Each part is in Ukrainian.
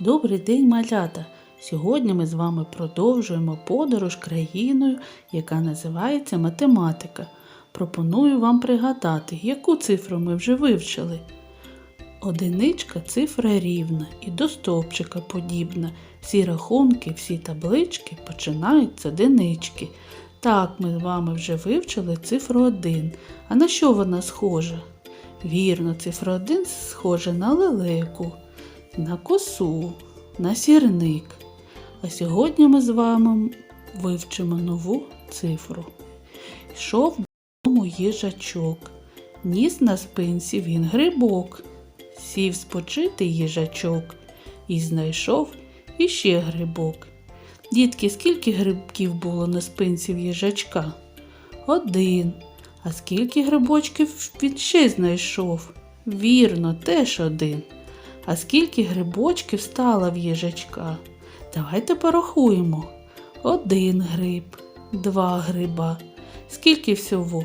Добрий день, малята! Сьогодні ми з вами продовжуємо подорож країною, яка називається математика. Пропоную вам пригадати, яку цифру ми вже вивчили. Одиничка цифра рівна і до стовпчика подібна. Всі рахунки, всі таблички починають з одинички. Так, ми з вами вже вивчили цифру 1. А на що вона схожа? Вірно, цифра 1 схожа на лелеку, на косу, на сірник. А сьогодні ми з вами вивчимо нову цифру. Йшов дому їжачок, ніс на спинці він грибок. Сів спочити їжачок і знайшов іще грибок. Дітки, скільки грибків було на спинці їжачка? Один. А скільки грибочків він ще знайшов? Вірно, теж один. А скільки грибочків стало в їжачка? Давайте порахуємо. Один гриб, два гриба. Скільки всього?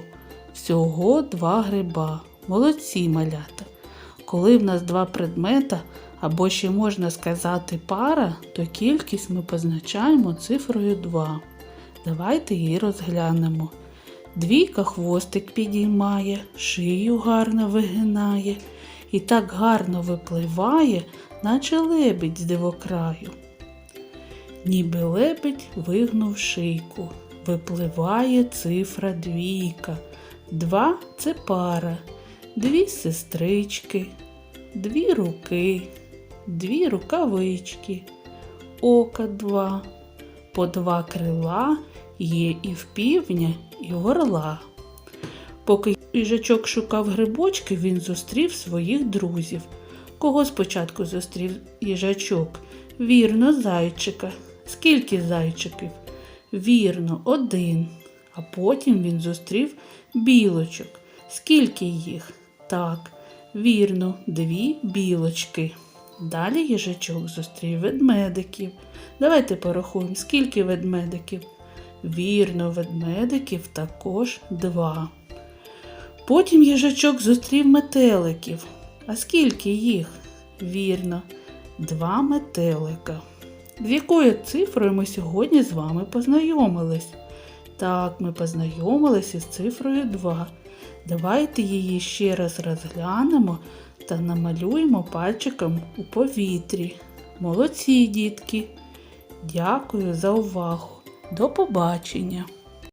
Всього два гриба. Молодці малята. Коли в нас два предмета, або ще можна сказати пара, то кількість ми позначаємо цифрою 2. Давайте її розглянемо. Двійка хвостик підіймає, шию гарно вигинає і так гарно випливає, наче лебідь з дивокраю. Ніби лебедь вигнув шийку, випливає цифра двійка. Два це пара, дві сестрички, дві руки, дві рукавички, ока два, по два крила є і в півня, і в орла. Поки їжачок шукав грибочки, він зустрів своїх друзів. Кого спочатку зустрів їжачок? Вірно, зайчика. Скільки зайчиків? Вірно, один. А потім він зустрів білочок. Скільки їх? Так, вірно, дві білочки. Далі їжачок зустрів ведмедиків. Давайте порахуємо, скільки ведмедиків. Вірно, ведмедиків також два. Потім їжачок зустрів метеликів. А скільки їх? Вірно, два метелика. З якою цифрою ми сьогодні з вами познайомились? Так, ми познайомилися з цифрою 2. Давайте її ще раз розглянемо та намалюємо пальчиком у повітрі. Молодці, дітки! Дякую за увагу! До побачення!